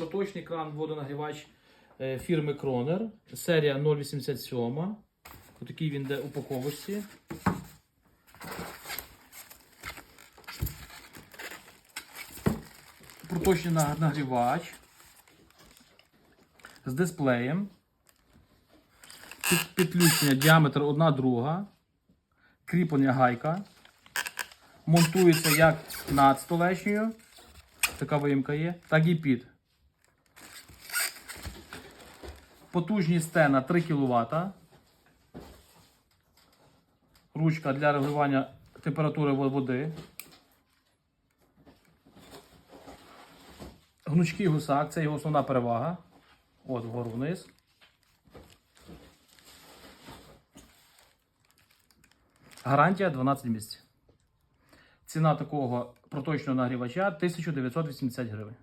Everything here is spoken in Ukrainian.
Проточний кран водонагрівач е, фірми Кронер. Серія 087. Отакий він де упаковочці. Проточний нагрівач з дисплеєм. Під- Підключення діаметр 1 друга. Кріплення гайка. Монтується як над столешньою. Така виїмка є, так і під. Потужність стена 3 кВт. Ручка для регулювання температури води. Гнучкий гусак це його основна перевага. От вгору вниз. Гарантія 12 місяців. Ціна такого проточного нагрівача 1980 гривень.